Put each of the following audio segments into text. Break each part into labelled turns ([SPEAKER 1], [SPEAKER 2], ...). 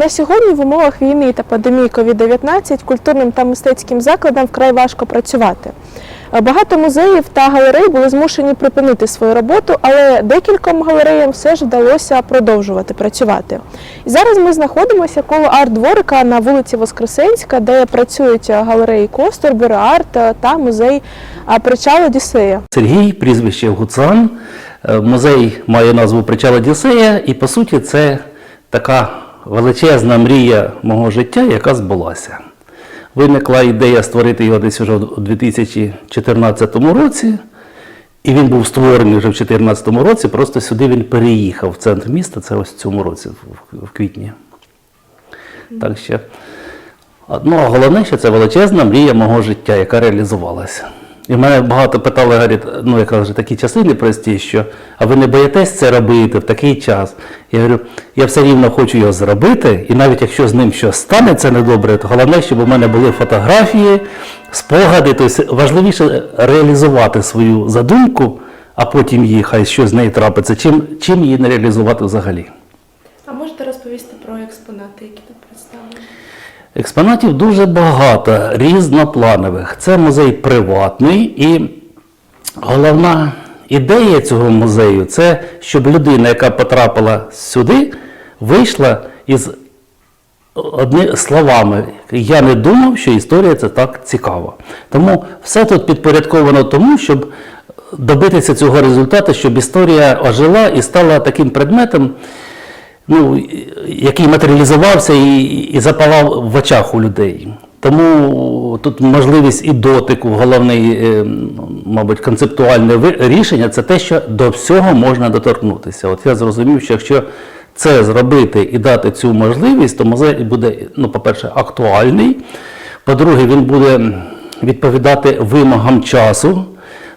[SPEAKER 1] На сьогодні в умовах війни та пандемії COVID-19 культурним та мистецьким закладам вкрай важко працювати. Багато музеїв та галерей були змушені припинити свою роботу, але декільком галереям все ж вдалося продовжувати працювати. І зараз ми знаходимося коло арт-дворика на вулиці Воскресенська, де працюють галереї Костер, Бюро Арт та музей е, Причал Одіссея.
[SPEAKER 2] Сергій, прізвище Гуцан. Е, Музей має назву Причал Одіссея, і по суті це така величезна мрія мого життя, яка збулася. Виникла ідея створити його десь вже у 2014 році, і він був створений вже в 2014 році, просто сюди він переїхав в центр міста, це ось в цьому році, в- квітні. Так що, ну, а головне, що це величезна мрія мого життя, яка реалізувалася. І мене багато питали, говорять, ну якраз вже такі часи непрості, що а ви не боїтесь це робити в такий час? Я говорю, я все рівно хочу його зробити, і навіть якщо з ним щось станеться недобре, то головне, щоб у мене були фотографії, спогади. Тобто важливіше реалізувати свою задумку, а потім її хай щось з неї трапиться, чим, чим її не реалізувати взагалі.
[SPEAKER 1] А можете розповісти про експонати, які тут?
[SPEAKER 2] Експонатів дуже багато, різнопланових. Це музей приватний і головна ідея цього музею це, щоб людина, яка потрапила сюди, вийшла із одні словами. Я не думав, що історія це так цікава. Тому все тут підпорядковано тому, щоб добитися цього результату, щоб історія ожила і стала таким предметом, ну, який матеріалізувався і, і запалав в очах у людей. Тому тут можливість і дотику, головне, е, мабуть, концептуальне рішення це те, що до всього можна доторкнутися. От я зрозумів, що якщо це зробити і дати цю можливість, то музей буде, ну, по-перше, актуальний. По-друге, він буде відповідати вимогам часу.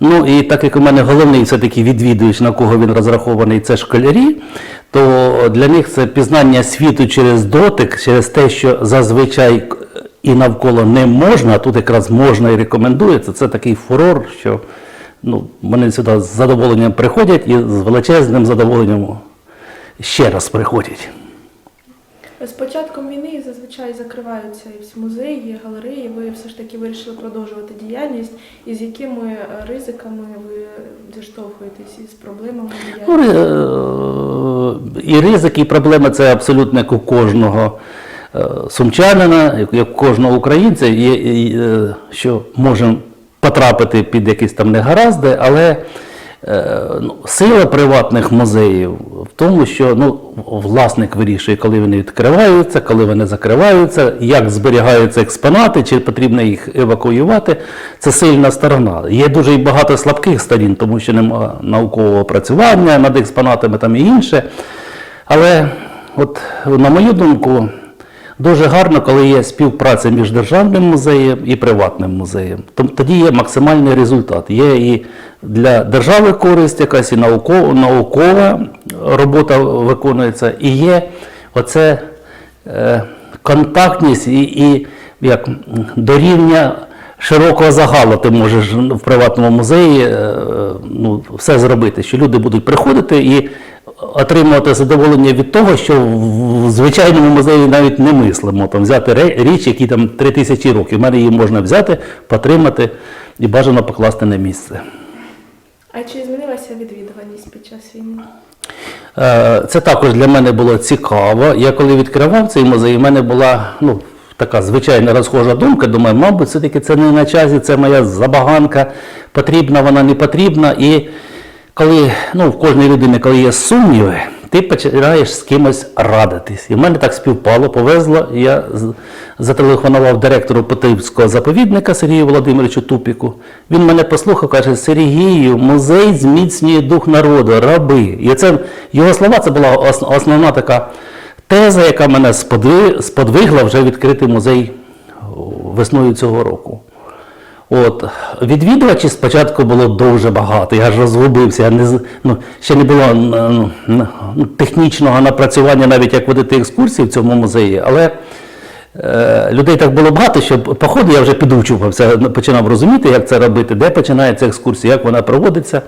[SPEAKER 2] Ну і так як у мене головний все-таки відвідувач, на кого він розрахований, це школярі, то для них це пізнання світу через дотик, через те, що зазвичай і навколо не можна, а тут якраз можна і рекомендується. Це такий фурор, що ну, вони сюди з задоволенням приходять і з величезним задоволенням ще раз приходять.
[SPEAKER 1] З початком війни зазвичай закриваються і всі музеї, і галереї. Ви все ж таки вирішили продовжувати діяльність. І з якими е, ризиками ви зіштовхуєтесь із проблемами
[SPEAKER 2] Ну,
[SPEAKER 1] діяльності?
[SPEAKER 2] І ризики, і проблеми це абсолютно як у кожного е, сумчанина, як- у кожного українця, є, і, е, що можемо потрапити під якісь там негаразди, але ну, сила приватних музеїв в тому, що ну, власник вирішує, коли вони відкриваються, коли вони закриваються, як зберігаються експонати, чи потрібно їх евакуювати. Це сильна сторона. Є дуже і багато слабких сторін, тому що немає наукового працювання над експонатами там і інше. Але, от, на мою думку, Дуже гарно, коли є співпраця між державним музеєм і приватним музеєм. Тоді є максимальний результат. Є і для держави користь якась, і наукова, наукова робота виконується, і є оце е, контактність і, і як, м, до рівня широкого загалу ти можеш в приватному музеї е, ну, все зробити, що люди будуть приходити і отримувати задоволення від того, що в звичайному музеї навіть не мислимо. Там взяти річ, які там три тисячі років. У мене її можна взяти, потримати і бажано покласти на місце.
[SPEAKER 1] А чи змінилася відвідуваність під час війни?
[SPEAKER 2] Е, Це також для мене було цікаво. Я коли відкривав цей музей, у мене була ну, така звичайна розхожа думка. Думаю, мабуть, все-таки це не на часі, це моя забаганка, потрібна вона, не потрібна. І коли ну, в кожній людини, коли є сумніви, ти починаєш з кимось радитись. І в мене так співпало, повезло. Я зателефонував директору Потивського заповідника Сергію Володимировичу Тупіку. Він мене послухав, каже: Сергію, музей зміцнює дух народу, роби. І це його слова, це була основна така теза, яка мене сподвигла вже відкрити музей весною цього року. От, відвідувачів спочатку було дуже багато, я ж розгубився, я не, ну, ще не було ну, технічного напрацювання, навіть як водити екскурсії в цьому музеї, але е, людей так було багато, що по ходу я вже підучувався, починав розуміти, як це робити, де починається екскурсія, як вона проводиться.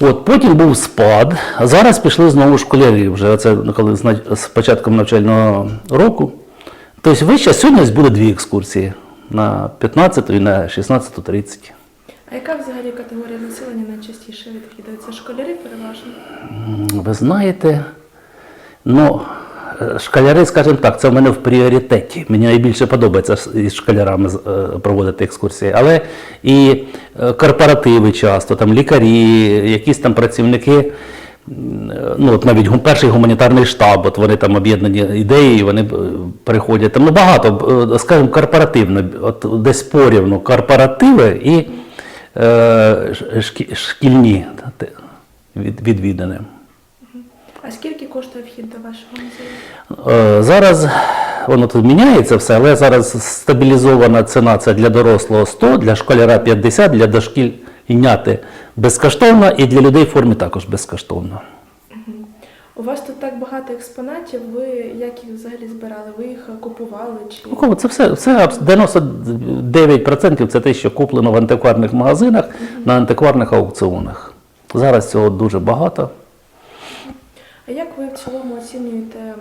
[SPEAKER 2] От, потім був спад, а зараз пішли знову школярі. Вже оце ну, коли з початком навчального року. Тобто вище сьогодні буде дві екскурсії на 15 і на 16.30.
[SPEAKER 1] А яка взагалі категорія населення найчастіше відвідується? Школярі переважно?
[SPEAKER 2] Ви знаєте, ну, е, школяри, скажімо так, це в мене в пріоритеті. Мені найбільше подобається із школярами е, проводити екскурсії. Але і е, корпоративи часто, там лікарі, якісь там працівники. Е, Ну, от навіть перший гуманітарний штаб, от вони там об'єднані ідеї, вони е, приходять. Там ну, багато, е, скажімо, корпоративно, от десь порівну корпоративи і е, шкі- шкільні відвідини.
[SPEAKER 1] А скільки коштує вхід до вашого музею?
[SPEAKER 2] Зараз воно тут міняється все, але зараз стабілізована ціна це для дорослого 100, для школяра 50, для дошкільняти безкоштовно і для людей в формі також безкоштовно.
[SPEAKER 1] У вас тут так багато експонатів. Ви як їх взагалі збирали? Ви їх купували чи
[SPEAKER 2] Це все, все 99% це те, що куплено в антикварних магазинах на антикварних аукціонах. Зараз цього дуже багато.
[SPEAKER 1] А як ви в цілому оцінюєте е,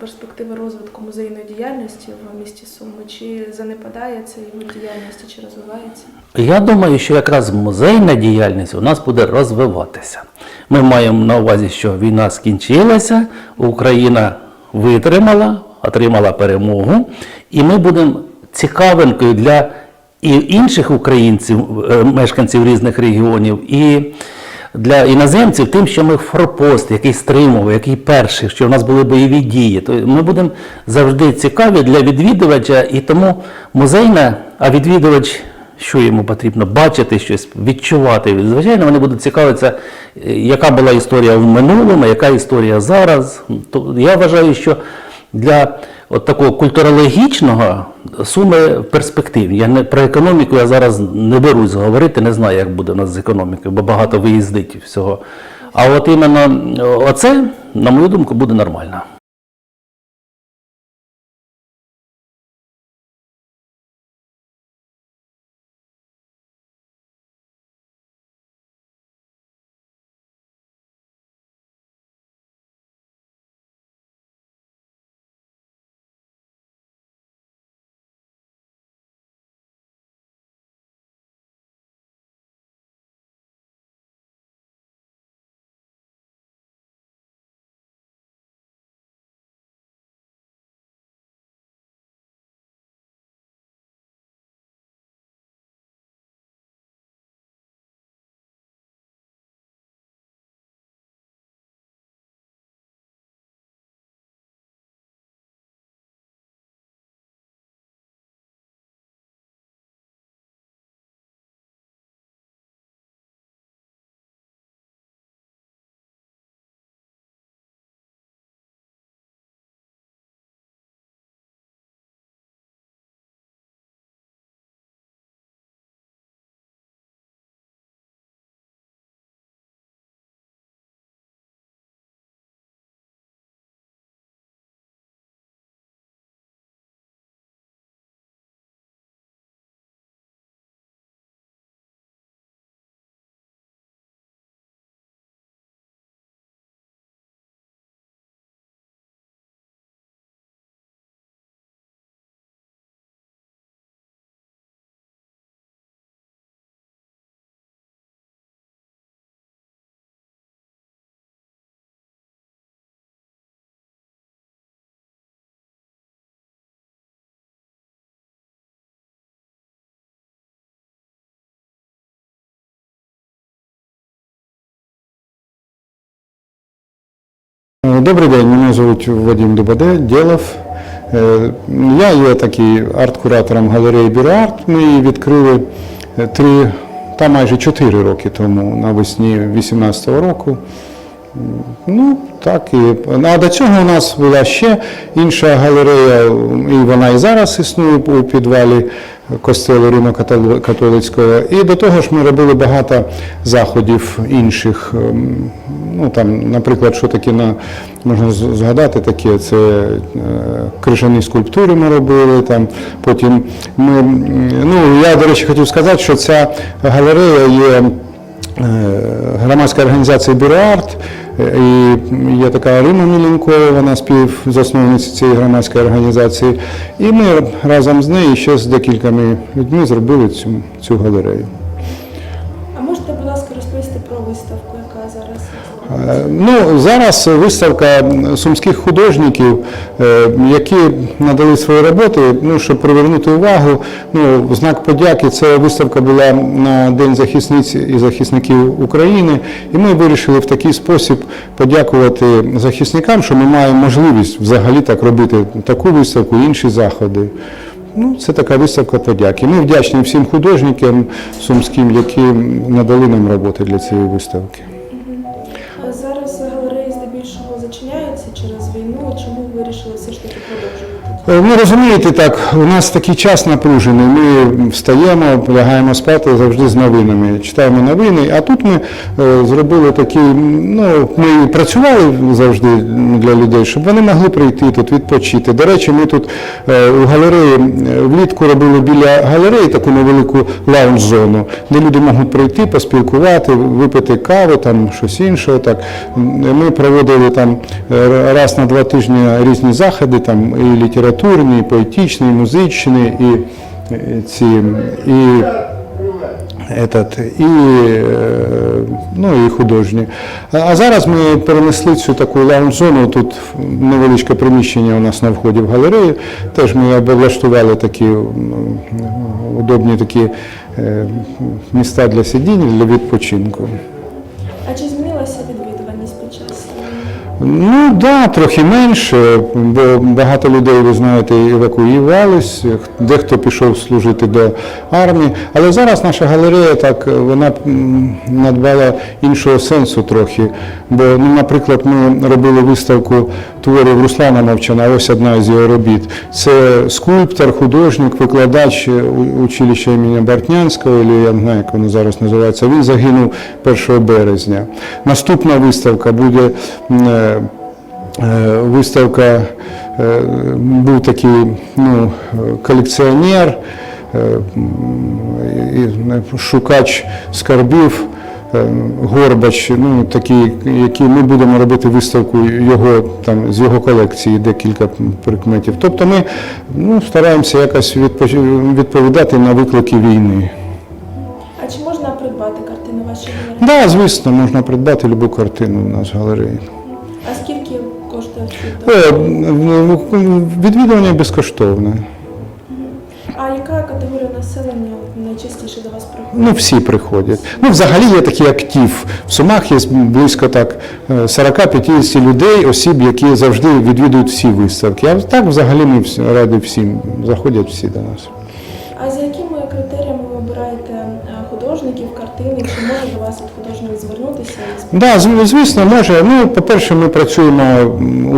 [SPEAKER 1] перспективи розвитку музейної діяльності в місті Суми? Чи занепадає цей вид діяльності, чи розвивається?
[SPEAKER 2] Я думаю, що якраз музейна діяльність у нас буде розвиватися. Ми маємо на увазі, що війна скінчилася, Україна витримала, отримала перемогу, і ми будемо цікавинкою для і інших українців, е, мешканців різних регіонів, і для іноземців тим, що ми форпост, який стримував, який перший, що в нас були бойові дії. То ми будемо завжди цікаві для відвідувача, і тому музейна, а відвідувач, що йому потрібно, бачити щось, відчувати. Звичайно, вони будуть цікавитися, е, яка була історія в минулому, яка історія зараз. Я вважаю, що для от такого культурологічного суми перспектив. Я не про економіку я зараз не берусь говорити, не знаю, як буде в нас з економікою, бо багато виїздить всього. А от іменно оце, на мою думку, буде нормально.
[SPEAKER 3] Добрий день, мене звуть Вадим Дубаде, Дєлов. Е, Я є такий арт-куратором галереї Біроарт. Ми її відкрили е, три, та майже чотири роки тому, навесні 2018 року. Ну, так і. А до цього у нас була ще інша галерея, і вона і зараз існує у підвалі костелу Римо-католицького. І до того ж ми робили багато заходів інших. Ну там, наприклад, що таке на можна згадати таке, це е, крижані скульптури ми робили. Там потім ми ну я до речі хотів сказати, що ця галерея є е, громадська організація Бюро Арт. е, І є така Рима Міленкова, вона співзасновниця цієї громадської організації. І ми разом з нею ще з декількома людьми зробили цю, цю галерею.
[SPEAKER 1] А можете, будь ласка, розповісти про виставку,
[SPEAKER 3] Ну, зараз виставка сумських художників, е, які надали свої роботи, ну, щоб привернути увагу. Ну, знак подяки ця виставка була на День захисниць і захисників України. І ми вирішили в такий спосіб подякувати захисникам, що ми маємо можливість взагалі так робити таку виставку, інші заходи. Ну, це така виставка подяки. Ми вдячні всім художникам сумським, які надали нам роботи для цієї виставки. Ну, розумієте, так, у нас такий час напружений. Ми встаємо, лягаємо спати завжди з новинами, читаємо новини. А тут ми е, зробили такі, ну, ми працювали завжди для людей, щоб вони могли прийти тут, відпочити. До речі, ми тут е, у галереї е, влітку робили біля галереї таку невелику лаунж-зону, де люди можуть прийти, поспілкувати, випити каву, там щось інше. Так. Ми проводили там е, раз на два тижні різні заходи, там і літературні, і поетичні, і ці, і Этот, і, е, ну, і художні. А зараз ми перенесли цю таку лаунж-зону, тут невеличке приміщення у нас на вході в галерею. Теж ми облаштували такі удобні такі е, міста для сидіння, для відпочинку.
[SPEAKER 1] А чи змінилася час?
[SPEAKER 3] Ну так, да, трохи менше, бо багато людей, ви знаєте, евакуювались, дехто пішов служити до армії. Але зараз наша галерея так вона надбала іншого сенсу трохи. Бо, ну, наприклад, ми робили виставку творів Руслана Мовчана, ось одна з його робіт. Це скульптор, художник, викладач училища імені Бартнянського, або я не знаю, як воно зараз називається. Він загинув 1 березня. Наступна виставка буде. е, Е, Виставка е, був такий ну, колекціонер, шукач скарбів. Е, Горбач, ну такі, які ми будемо робити виставку його там з його колекції, декілька предметів. Тобто ми ну, стараємося якось відпо- відповідати на виклики війни.
[SPEAKER 1] А чи можна придбати картини вашої галереї?
[SPEAKER 3] Так, да, звісно, можна придбати будь-яку картину у нас в галереї.
[SPEAKER 1] А скільки коштує?
[SPEAKER 3] Е, Відвідування безкоштовне.
[SPEAKER 1] А яка категорія населення найчастіше до вас приходить?
[SPEAKER 3] Ну, всі приходять. Ну, взагалі є такий актив. В Сумах є близько так е, 40-50 людей, осіб, які завжди відвідують всі виставки. А так взагалі ми всі- раді всім, заходять всі до нас.
[SPEAKER 1] А за якими критеріями ви обираєте е, художників, картини? Чи може до вас художник звернутися спитати?
[SPEAKER 3] Да, звісно, може. Ну, по-перше, ми працюємо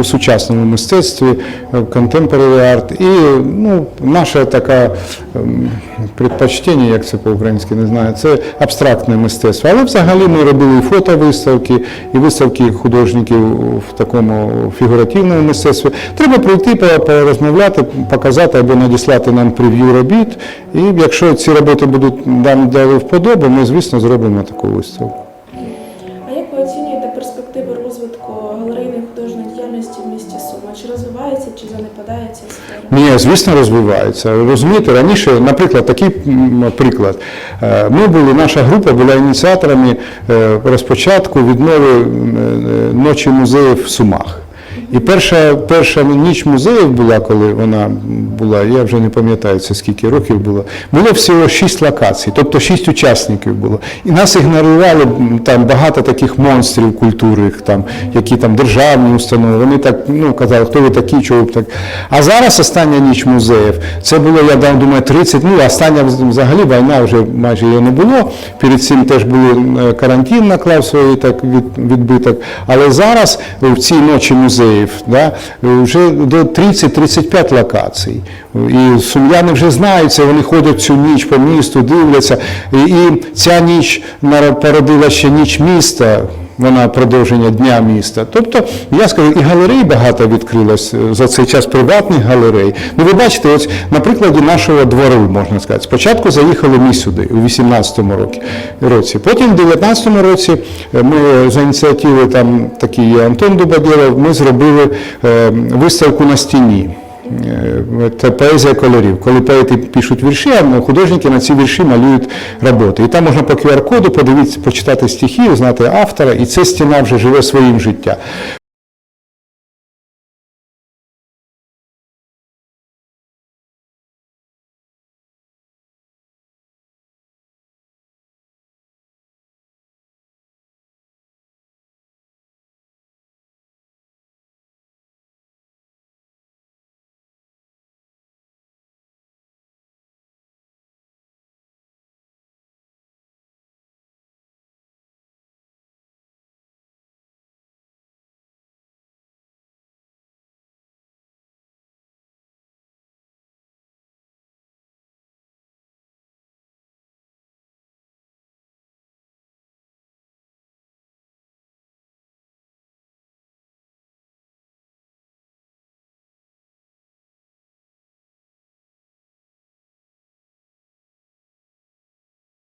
[SPEAKER 3] у сучасному мистецтві, е, contemporary art, і ну, наша така ем, предпочтення, як це по-українськи не знаю, це абстрактне мистецтво. Але взагалі ми робили і фотовиставки, і виставки художників в такому фігуративному мистецтві. Треба прийти, порозмовляти, показати або надіслати нам прев'ю робіт. І якщо ці роботи будуть нам дали вподобу, ми, звісно, зробимо таку виставку.
[SPEAKER 1] А як ви оцінюєте перспективи розвитку галерейної художньої діяльності в місті Сума? Чи розвивається, чи занепадає ця сфера?
[SPEAKER 3] Ні, звісно, розвивається. Розумієте, раніше, наприклад, такий приклад. Е, Ми були, наша група була ініціаторами е, розпочатку віднови е, ночі музеїв в Сумах. І перша, перша ніч музеїв була, коли вона була, я вже не пам'ятаю, це скільки років було. Було всього шість локацій, тобто шість учасників було. І нас ігнорували там багато таких монстрів культури, там, які там державні установи. Вони так ну, казали, хто ви такі, чого ви так. А зараз остання ніч музеїв. Це було, я думаю, 30, ну остання взагалі війна вже майже її не було. Перед цим теж були карантин наклав свій так від, відбиток. Але зараз е, в цій ночі музеїв да, вже до 30-35 локацій. І сум'яни вже знаються, вони ходять цю ніч по місту, дивляться. І, і ця ніч породила ще ніч міста. Вона продовження дня міста. Тобто, я скажу, і галерей багато відкрилось е, за цей час приватних галерей. Ну, ви бачите, ось на прикладі нашого двору, можна сказати. Спочатку заїхали ми сюди у 18-му році. Потім в 19-му році е, ми за ініціативи там такий є Антон Дубадєлов, ми зробили е, виставку на стіні. Е, Це поезія кольорів. Коли поети пишуть вірші, а художники на ці вірші малюють роботи. І там можна по QR-коду подивитися, почитати стихи, знати автора, і ця стіна вже живе своїм життям.